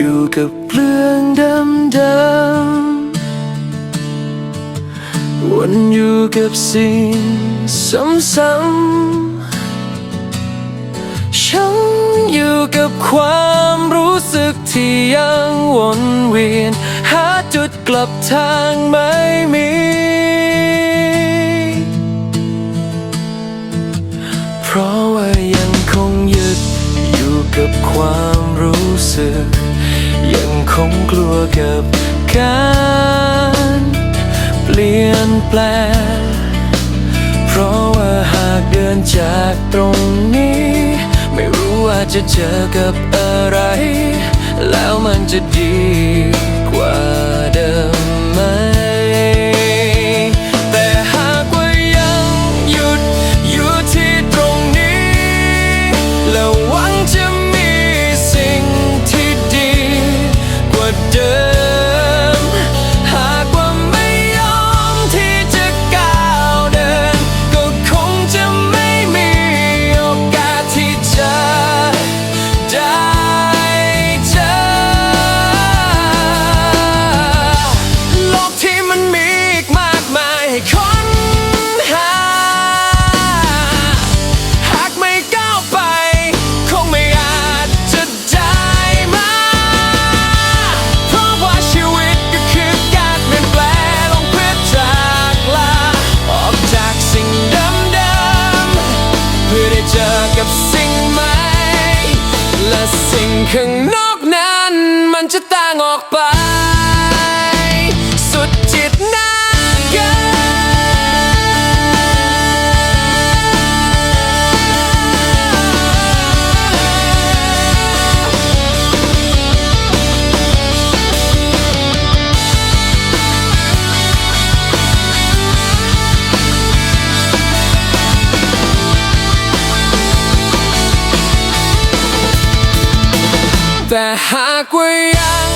อยู่กับเรื่องเดิมๆวนอยู่กับสิ่งซ้ำๆฉันอยู่กับความรู้สึกที่ยังวนเวียน หาจุดกลับทางไม่มี เพราะ กับความรู้สึก ยังคงกลัวกับการเปลี่ยนแปลง เพราะว่าหากเดินจากตรงนี้ ไม่รู้ว่าจะเจอกับอะไร แล้วมันจะดี ข้างนอกนั้นมันจะต่างออกไป แต่หากว่ายัง